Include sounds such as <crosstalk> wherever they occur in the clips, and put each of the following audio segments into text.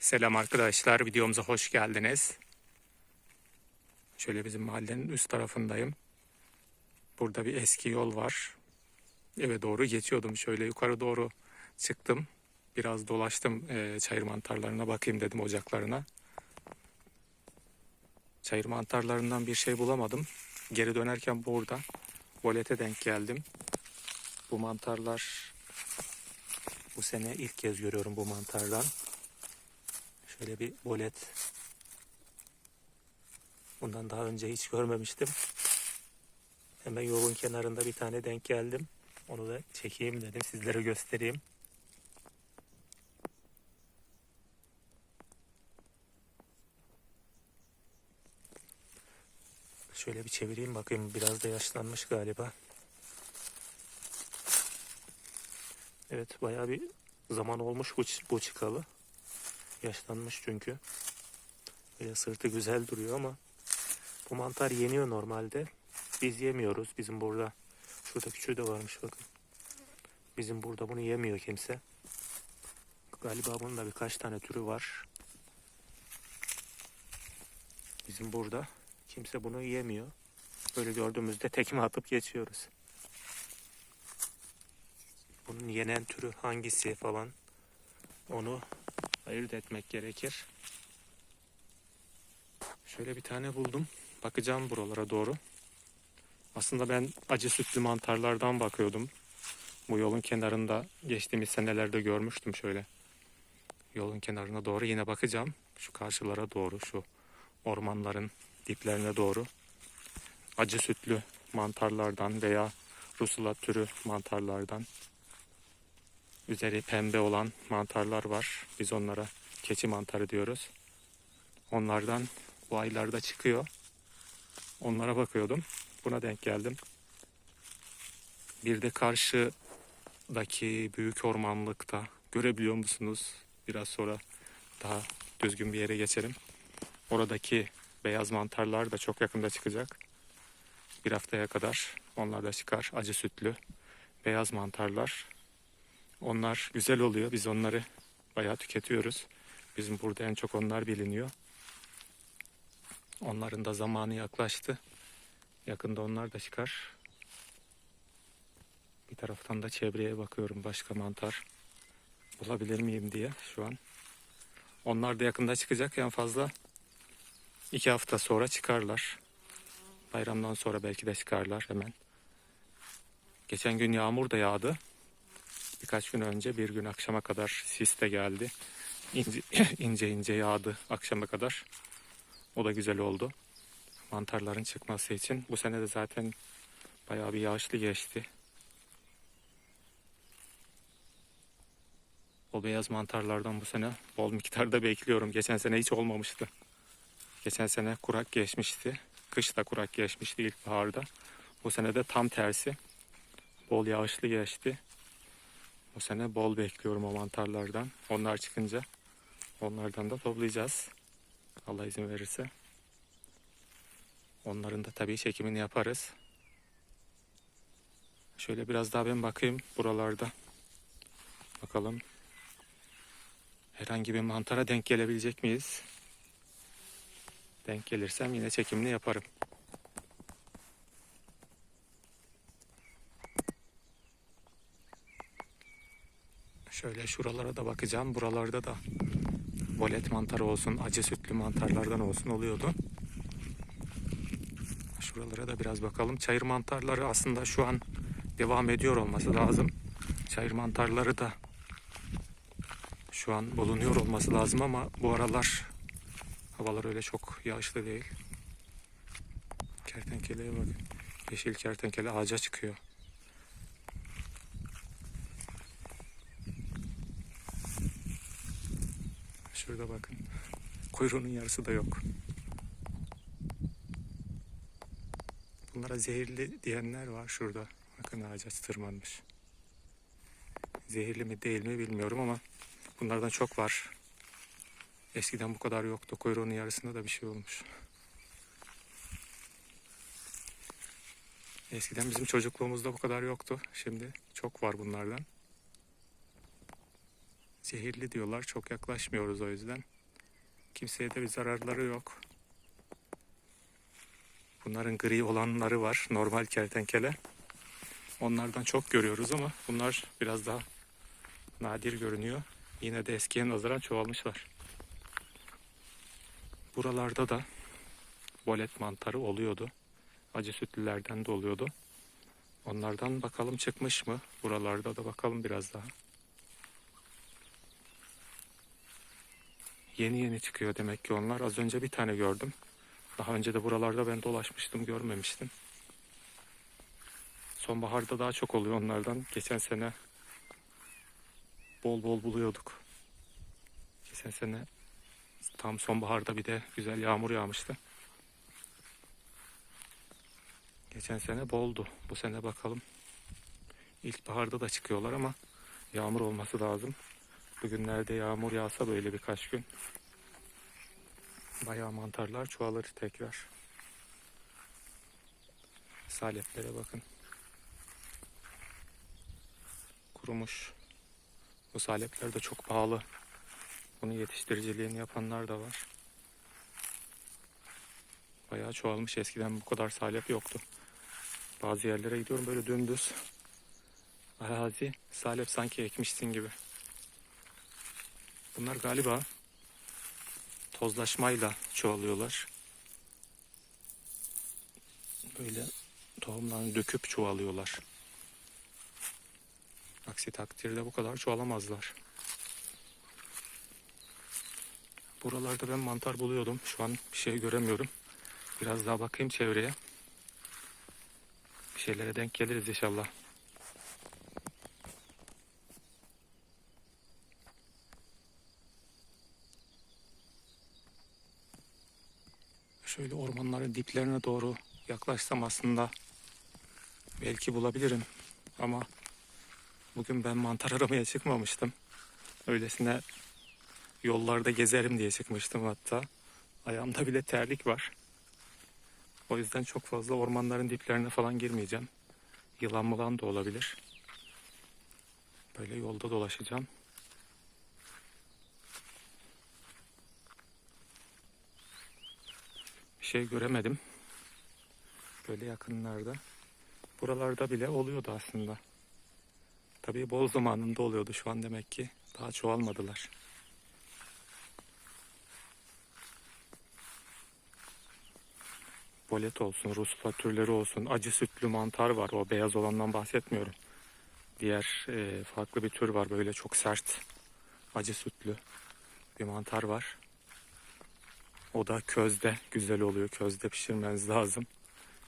Selam arkadaşlar, videomuza hoş geldiniz. Şöyle bizim mahallenin üst tarafındayım. Burada bir eski yol var. Eve doğru geçiyordum. Şöyle yukarı doğru çıktım. Biraz dolaştım eee, çayır mantarlarına bakayım dedim ocaklarına. Çayır mantarlarından bir şey bulamadım. Geri dönerken burada volete denk geldim. Bu mantarlar bu sene ilk kez görüyorum bu mantardan. Şöyle bir bolet. Bundan daha önce hiç görmemiştim. Hemen yolun kenarında bir tane denk geldim. Onu da çekeyim dedim. Sizlere göstereyim. Şöyle bir çevireyim bakayım. Biraz da yaşlanmış galiba. Evet bayağı bir zaman olmuş bu, bu çıkalı. Yaşlanmış çünkü. Böyle sırtı güzel duruyor ama bu mantar yeniyor normalde. Biz yemiyoruz. Bizim burada şurada küçüğü de varmış bakın. Bizim burada bunu yemiyor kimse. Galiba bunun da birkaç tane türü var. Bizim burada kimse bunu yemiyor. Böyle gördüğümüzde tekme atıp geçiyoruz. Bunun yenen türü hangisi falan onu ayırt etmek gerekir. Şöyle bir tane buldum. Bakacağım buralara doğru. Aslında ben acı sütlü mantarlardan bakıyordum. Bu yolun kenarında geçtiğimiz senelerde görmüştüm şöyle. Yolun kenarına doğru yine bakacağım. Şu karşılara doğru, şu ormanların diplerine doğru. Acı sütlü mantarlardan veya rusula türü mantarlardan üzeri pembe olan mantarlar var. Biz onlara keçi mantarı diyoruz. Onlardan bu aylarda çıkıyor. Onlara bakıyordum. Buna denk geldim. Bir de karşıdaki büyük ormanlıkta görebiliyor musunuz? Biraz sonra daha düzgün bir yere geçelim. Oradaki beyaz mantarlar da çok yakında çıkacak. Bir haftaya kadar onlar da çıkar. Acı sütlü beyaz mantarlar. Onlar güzel oluyor. Biz onları bayağı tüketiyoruz. Bizim burada en çok onlar biliniyor. Onların da zamanı yaklaştı. Yakında onlar da çıkar. Bir taraftan da çevreye bakıyorum başka mantar bulabilir miyim diye şu an. Onlar da yakında çıkacak en fazla iki hafta sonra çıkarlar. Bayramdan sonra belki de çıkarlar hemen. Geçen gün yağmur da yağdı. Birkaç gün önce bir gün akşama kadar sis de geldi. İnce <coughs> ince, ince yağdı akşama kadar. O da güzel oldu. Mantarların çıkması için. Bu sene de zaten bayağı bir yağışlı geçti. O beyaz mantarlardan bu sene bol miktarda bekliyorum. Geçen sene hiç olmamıştı. Geçen sene kurak geçmişti. Kış da kurak geçmişti ilkbaharda. Bu sene de tam tersi. Bol yağışlı geçti. Bu sene bol bekliyorum o mantarlardan. Onlar çıkınca onlardan da toplayacağız. Allah izin verirse. Onların da tabii çekimini yaparız. Şöyle biraz daha ben bakayım buralarda. Bakalım. Herhangi bir mantara denk gelebilecek miyiz? Denk gelirsem yine çekimini yaparım. Şöyle şuralara da bakacağım. Buralarda da volet mantarı olsun, acı sütlü mantarlardan olsun oluyordu. Şuralara da biraz bakalım. Çayır mantarları aslında şu an devam ediyor olması lazım. Çayır mantarları da şu an bulunuyor olması lazım ama bu aralar havalar öyle çok yağışlı değil. Kertenkeleye bak. Yeşil kertenkele ağaca çıkıyor. Şurada bakın. Kuyruğunun yarısı da yok. Bunlara zehirli diyenler var şurada. Bakın ağaca tırmanmış. Zehirli mi değil mi bilmiyorum ama bunlardan çok var. Eskiden bu kadar yoktu. Kuyruğunun yarısında da bir şey olmuş. Eskiden bizim çocukluğumuzda bu kadar yoktu. Şimdi çok var bunlardan. Zehirli diyorlar. Çok yaklaşmıyoruz o yüzden. Kimseye de bir zararları yok. Bunların gri olanları var. Normal kertenkele. Onlardan çok görüyoruz ama bunlar biraz daha nadir görünüyor. Yine de eskiye nazaran çoğalmışlar. Buralarda da bolet mantarı oluyordu. Acı sütlülerden de oluyordu. Onlardan bakalım çıkmış mı? Buralarda da bakalım biraz daha. Yeni yeni çıkıyor demek ki onlar. Az önce bir tane gördüm. Daha önce de buralarda ben dolaşmıştım, görmemiştim. Sonbaharda daha çok oluyor onlardan. Geçen sene bol bol buluyorduk. Geçen sene tam sonbaharda bir de güzel yağmur yağmıştı. Geçen sene boldu. Bu sene bakalım. İlkbaharda da çıkıyorlar ama yağmur olması lazım. Bugünlerde yağmur yağsa böyle birkaç gün bayağı mantarlar çoğalır tekrar. Saleplere bakın. Kurumuş. Bu salepler de çok pahalı. Bunun yetiştiriciliğini yapanlar da var. Bayağı çoğalmış. Eskiden bu kadar salep yoktu. Bazı yerlere gidiyorum böyle dümdüz. Arazi salep sanki ekmişsin gibi. Bunlar galiba tozlaşmayla çoğalıyorlar. Böyle tohumlarını döküp çoğalıyorlar. Aksi takdirde bu kadar çoğalamazlar. Buralarda ben mantar buluyordum. Şu an bir şey göremiyorum. Biraz daha bakayım çevreye. Bir şeylere denk geliriz inşallah. Şöyle ormanların diplerine doğru yaklaşsam aslında belki bulabilirim. Ama bugün ben mantar <laughs> aramaya çıkmamıştım. Öylesine yollarda gezerim diye çıkmıştım hatta. Ayağımda bile terlik var. O yüzden çok fazla ormanların diplerine falan girmeyeceğim. Yılan mılan da olabilir. Böyle yolda dolaşacağım. Şey göremedim. Böyle yakınlarda. Buralarda bile oluyordu aslında. Tabii bol zamanında oluyordu şu an demek ki. Daha çoğalmadılar. Bolet olsun, Ruspa türleri olsun, acı sütlü mantar var. O beyaz olandan bahsetmiyorum. Diğer e, farklı bir tür var böyle çok sert, acı sütlü bir mantar var. O da közde güzel oluyor. Közde pişirmeniz lazım.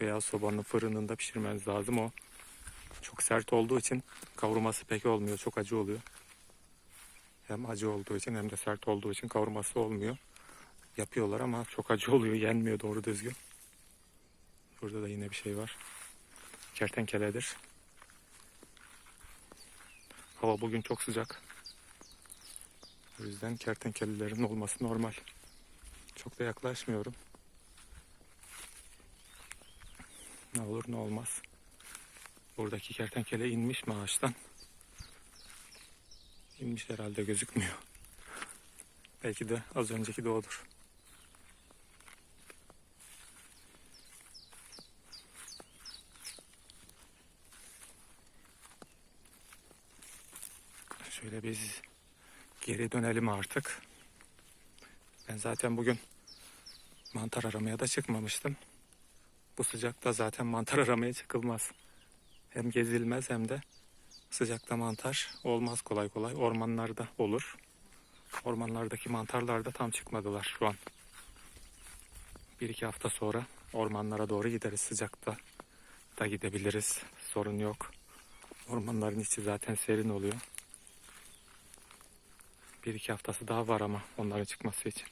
Veya sobanın fırınında pişirmeniz lazım. O çok sert olduğu için kavurması pek olmuyor. Çok acı oluyor. Hem acı olduğu için hem de sert olduğu için kavurması olmuyor. Yapıyorlar ama çok acı oluyor. Yenmiyor doğru düzgün. Burada da yine bir şey var. Kertenkeledir. Hava bugün çok sıcak. O yüzden kertenkelelerin olması normal. Çok da yaklaşmıyorum. Ne olur ne olmaz. Buradaki kertenkele inmiş mi ağaçtan? İnmiş herhalde gözükmüyor. Belki de az önceki de odur. Şöyle biz geri dönelim artık. Ben zaten bugün mantar aramaya da çıkmamıştım. Bu sıcakta zaten mantar <laughs> aramaya çıkılmaz. Hem gezilmez hem de sıcakta mantar olmaz kolay kolay. Ormanlarda olur. Ormanlardaki mantarlar da tam çıkmadılar şu an. Bir iki hafta sonra ormanlara doğru gideriz sıcakta da gidebiliriz. Sorun yok. Ormanların içi zaten serin oluyor. Bir iki haftası daha var ama onların çıkması için.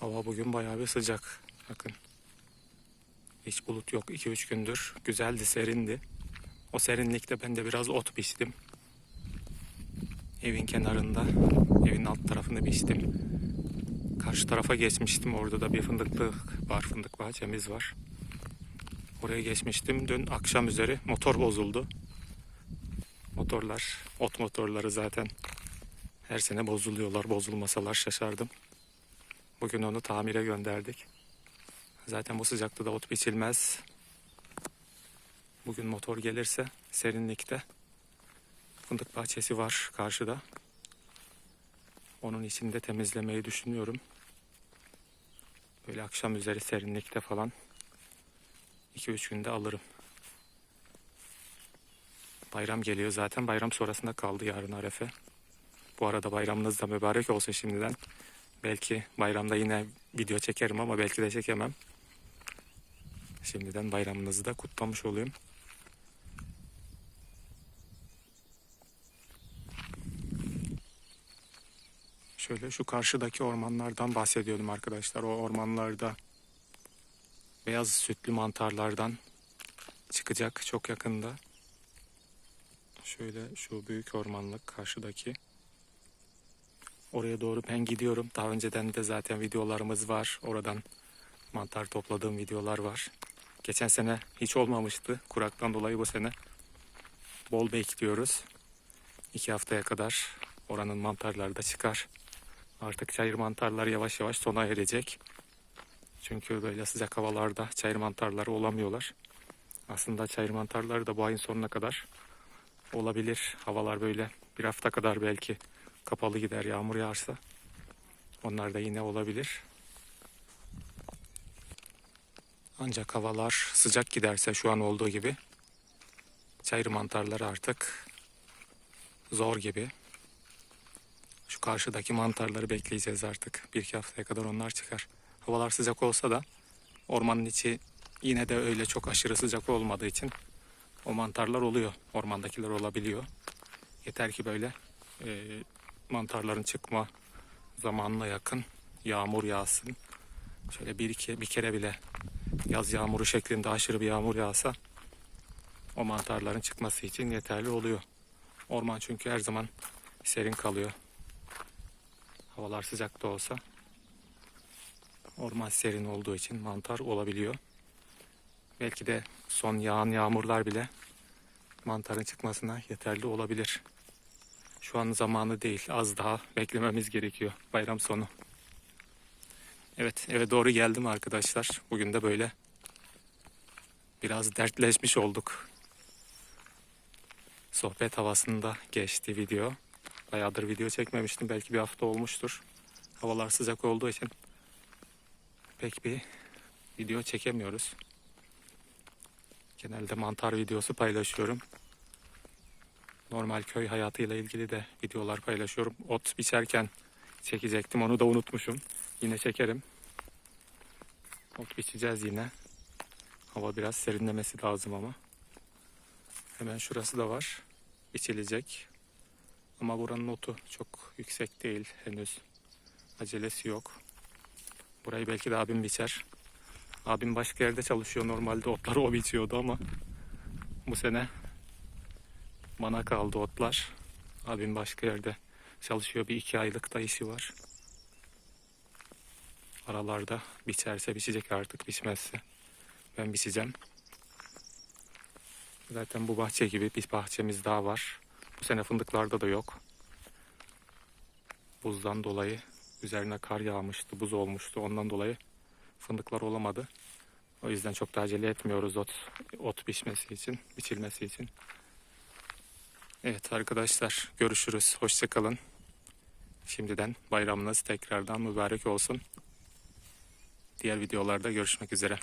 Hava bugün bayağı bir sıcak. Bakın. Hiç bulut yok 2-3 gündür. Güzeldi, serindi. O serinlikte ben de biraz ot biçtim. Evin kenarında, evin alt tarafında biçtim. Karşı tarafa geçmiştim. Orada da bir fındıklı var. Fındık bahçemiz var. Oraya geçmiştim. Dün akşam üzeri motor bozuldu. Motorlar, ot motorları zaten her sene bozuluyorlar. Bozulmasalar şaşardım. Bugün onu tamire gönderdik. Zaten bu sıcakta da ot biçilmez. Bugün motor gelirse serinlikte fındık bahçesi var karşıda. Onun içinde temizlemeyi düşünüyorum. Böyle akşam üzeri serinlikte falan 2-3 günde alırım. Bayram geliyor zaten. Bayram sonrasında kaldı yarın Arefe. Bu arada bayramınız da mübarek olsun şimdiden. Belki bayramda yine video çekerim ama belki de çekemem. Şimdiden bayramınızı da kutlamış olayım. Şöyle şu karşıdaki ormanlardan bahsediyordum arkadaşlar. O ormanlarda beyaz sütlü mantarlardan çıkacak çok yakında. Şöyle şu büyük ormanlık karşıdaki. Oraya doğru ben gidiyorum. Daha önceden de zaten videolarımız var. Oradan mantar topladığım videolar var. Geçen sene hiç olmamıştı. Kuraktan dolayı bu sene bol bekliyoruz. İki haftaya kadar oranın mantarları da çıkar. Artık çayır mantarlar yavaş yavaş sona erecek. Çünkü böyle sıcak havalarda çayır mantarları olamıyorlar. Aslında çayır mantarları da bu ayın sonuna kadar olabilir. Havalar böyle bir hafta kadar belki kapalı gider yağmur yağarsa. Onlar da yine olabilir. Ancak havalar sıcak giderse şu an olduğu gibi çayır mantarları artık zor gibi. Karşıdaki mantarları bekleyeceğiz artık. Bir iki haftaya kadar onlar çıkar. Havalar sıcak olsa da ormanın içi yine de öyle çok aşırı sıcak olmadığı için o mantarlar oluyor. Ormandakiler olabiliyor. Yeter ki böyle e, mantarların çıkma zamanına yakın yağmur yağsın. Şöyle bir iki bir kere bile yaz yağmuru şeklinde aşırı bir yağmur yağsa o mantarların çıkması için yeterli oluyor. Orman çünkü her zaman serin kalıyor. Havalar sıcak da olsa orman serin olduğu için mantar olabiliyor. Belki de son yağan yağmurlar bile mantarın çıkmasına yeterli olabilir. Şu an zamanı değil. Az daha beklememiz gerekiyor bayram sonu. Evet eve doğru geldim arkadaşlar. Bugün de böyle biraz dertleşmiş olduk. Sohbet havasında geçti video. Bayağıdır video çekmemiştim. Belki bir hafta olmuştur. Havalar sıcak olduğu için pek bir video çekemiyoruz. Genelde mantar videosu paylaşıyorum. Normal köy hayatıyla ilgili de videolar paylaşıyorum. Ot biçerken çekecektim. Onu da unutmuşum. Yine çekerim. Ot biçeceğiz yine. Hava biraz serinlemesi lazım ama. Hemen şurası da var. Biçilecek. Ama buranın otu çok yüksek değil henüz. Acelesi yok. Burayı belki de abim biçer. Abim başka yerde çalışıyor. Normalde otları o biçiyordu ama bu sene bana kaldı otlar. Abim başka yerde çalışıyor. Bir iki aylık da işi var. Aralarda biçerse biçecek artık. Biçmezse ben biçeceğim. Zaten bu bahçe gibi bir bahçemiz daha var. Bu sene fındıklarda da yok. Buzdan dolayı üzerine kar yağmıştı, buz olmuştu. Ondan dolayı fındıklar olamadı. O yüzden çok da acele etmiyoruz ot, ot biçmesi için, biçilmesi için. Evet arkadaşlar görüşürüz. Hoşçakalın. Şimdiden bayramınız tekrardan mübarek olsun. Diğer videolarda görüşmek üzere.